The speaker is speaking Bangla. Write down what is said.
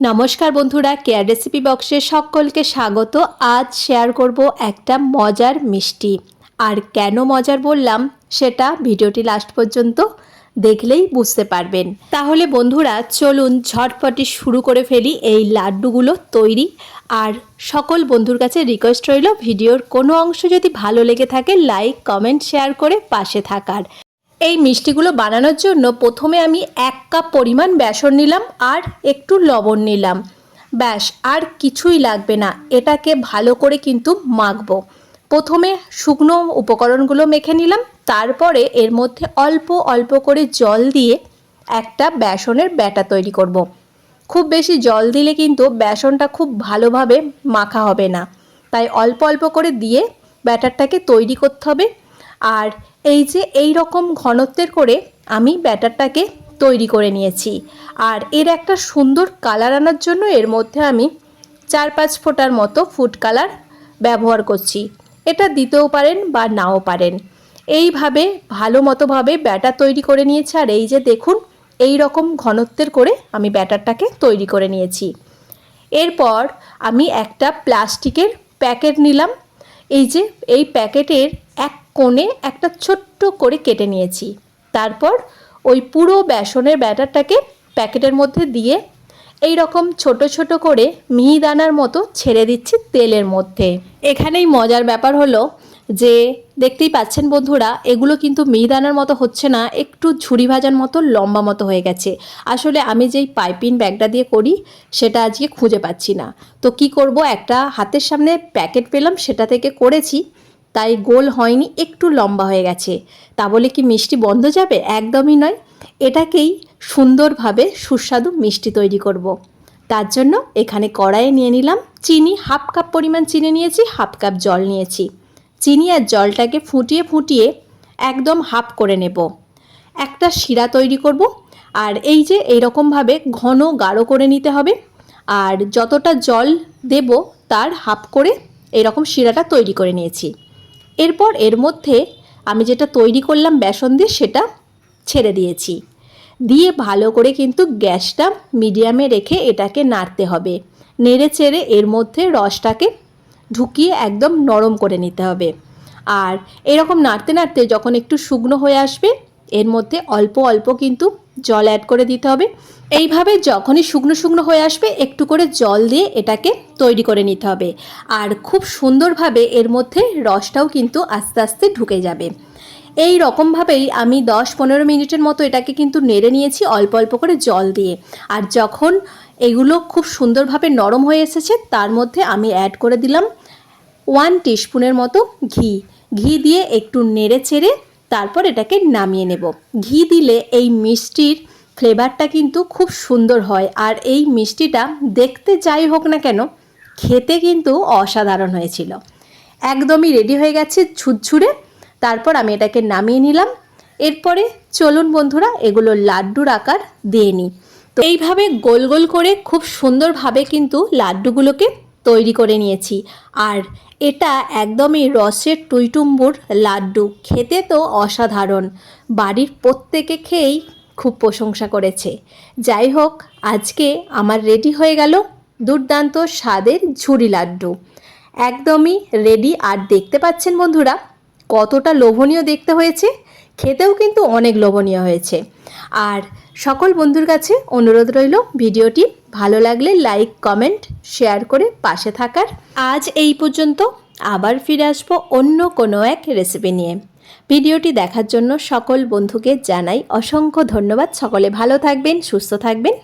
নমস্কার বন্ধুরা কেয়ার রেসিপি বক্সে সকলকে স্বাগত। আজ শেয়ার করব একটা মজার মিষ্টি। আর কেন মজার বললাম, সেটা ভিডিওটি লাস্ট পর্যন্ত দেখলেই বুঝতে পারবেন। তাহলে বন্ধুরা, চলুন ঝটপটি শুরু করে ফেলি এই লাড্ডুগুলো তৈরি। আর সকল বন্ধুর কাছে রিকোয়েস্ট রইল, ভিডিওর কোনো অংশ যদি ভালো লেগে থাকে লাইক কমেন্ট শেয়ার করে পাশে থাকার। এই মিষ্টিগুলো বানানোর জন্য প্রথমে আমি এক কাপ পরিমাণ বেসন নিলাম আর একটু লবণ নিলাম। ব্যাস, আর কিছুই লাগবে না। এটাকে ভালো করে কিন্তু মাখবো। প্রথমে শুকনো উপকরণগুলো মেখে নিলাম। তারপরে এর মধ্যে অল্প অল্প করে জল দিয়ে একটা বেসনের ব্যাটা তৈরি করব। খুব বেশি জল দিলে কিন্তু বেসনটা খুব ভালোভাবে মাখা হবে না। তাই অল্প অল্প করে দিয়ে ব্যাটারটাকে তৈরি করতে হবে। আর এই যে এই রকম ঘনত্বের করে আমি ব্যাটারটাকে তৈরি করে নিয়েছি। আর এর একটা সুন্দর কালার আনার জন্য এর মধ্যে আমি চার পাঁচ ফোটার মতো ফুড কালার ব্যবহার করছি। এটা দিতেও পারেন বা নাও পারেন। এইভাবে ভালো মতোভাবে ব্যাটার তৈরি করে নিয়েছি আর এই যে দেখুন, এই রকম ঘনত্বের করে আমি ব্যাটারটাকে তৈরি করে নিয়েছি। এরপর আমি একটা প্লাস্টিকের প্যাকেট নিলাম। এই যে, এই প্যাকেটের এক কোণে একটা ছোট্ট করে কেটে নিয়েছি। তারপর ওই পুরো বেসনের ব্যাটারটাকে প্যাকেটের মধ্যে দিয়ে এই রকম ছোট ছোট করে মিহিদানার মতো ছেড়ে দিচ্ছি তেলের মধ্যে। এখানেই মজার ব্যাপার হলো যে, দেখতেই পাচ্ছেন বন্ধুরা, এগুলো কিন্তু মিহিদানার মতো হচ্ছে না, একটু ঝুড়ি ভাজার মতো লম্বা মতো হয়ে গেছে। আসলে আমি যেই পাইপিং ব্যাগটা দিয়ে করি, সেটা আজকে খুঁজে পাচ্ছি না। তো কি করব, একটা হাতের সামনে প্যাকেট পেলাম, সেটা থেকে করেছি। তাই গোল হয়নি, একটু লম্বা হয়ে গেছে। তা বলে কি মিষ্টি বন্ধ যাবে? একদমই নয়। এটাকেই সুন্দরভাবে সুস্বাদু মিষ্টি তৈরি করব। তার জন্য এখানে কড়াইয়ে নিয়ে নিলাম চিনি, হাফ কাপ পরিমাণ চিনি নিয়েছি, হাফ কাপ জল নিয়েছি। চিনি আর জলটাকে ফুটিয়ে ফুটিয়ে একদম হাফ করে নেব। একটা শিরা তৈরি করব। আর এই যে এইরকমভাবে ঘন গাঢ় করে নিতে হবে। আর যতটা জল দেব তার হাফ করে এরকম শিরাটা তৈরি করে নিয়েছি। এরপর এর মধ্যে আমি যেটা তৈরি করলাম বেসন দিয়ে সেটা ছেড়ে দিয়েছি। দিয়ে ভালো করে কিন্তু গ্যাসটা মিডিয়ামে রেখে এটাকে নাড়তে হবে। নেড়ে চেড়ে এর মধ্যে রসটাকে ঢুকিয়ে একদম নরম করে নিতে হবে। আর এরকম নাড়তে নাড়তে যখন একটু শুকনো হয়ে আসবে এর মধ্যে অল্প অল্প কিন্তু জল অ্যাড করে দিতে হবে। এইভাবে যখনই শুকনো শুকনো হয়ে আসবে, একটু করে জল দিয়ে এটাকে তৈরি করে নিতে হবে। আর খুব সুন্দরভাবে এর মধ্যে রসটাও কিন্তু আস্তে আস্তে ঢুকে যাবে। এই রকমভাবেই আমি দশ পনেরো মিনিটের মতো এটাকে কিন্তু নেড়ে নিয়েছি অল্প অল্প করে জল দিয়ে। আর যখন এগুলো খুব সুন্দরভাবে নরম হয়ে এসেছে, তার মধ্যে আমি অ্যাড করে দিলাম ওয়ান টিস্পুনের মতো ঘি। ঘি দিয়ে একটু নেড়ে চেড়ে তারপর এটাকে নামিয়ে নেব। ঘি দিলে এই মিষ্টির ফ্লেভারটা কিন্তু খুব সুন্দর হয় আর এই মিষ্টিটা দেখতে যাই হোক না কেন, খেতে কিন্তু অসাধারণ হয়েছিল। একদমই রেডি হয়ে গেছে ঝুরঝুরে। তারপর আমি এটাকে নামিয়ে নিলাম। এরপরে চলুন বন্ধুরা, এগুলো লাড্ডুর আকার দিয়ে নিই। তো এইভাবে গোল গোল করে খুব সুন্দরভাবে কিন্তু লাড্ডুগুলোকে তৈরি করে নিয়েছি। আর এটা একদমই রসের টুইটুম্বুর লাড্ডু। খেতে তো অসাধারণ। বাড়ির প্রত্যেকে খেয়েই খুব প্রশংসা করেছে। যাই হোক, আজকে আমার রেডি হয়ে গেল দুর্দান্ত স্বাদের ঝুড়ি লাড্ডু। একদমই রেডি। আর দেখতে পাচ্ছেন বন্ধুরা, কতটা লোভনীয় দেখতে হয়েছে। খেতেও কিন্তু অনেক লোভনীয় হয়েছে। আর সকল বন্ধুর কাছে অনুরোধ রইল, ভিডিওটি ভালো লাগলে লাইক, কমেন্ট, শেয়ার করে পাশে থাকার। আজ এই পর্যন্ত আবার ফিরে আসব অন্য কোনো এক রেসিপি নিয়ে। ভিডিওটি দেখার জন্য সকল বন্ধুকে জানাই অসংখ্য ধন্যবাদ। সকলে ভালো থাকবেন, সুস্থ থাকবেন।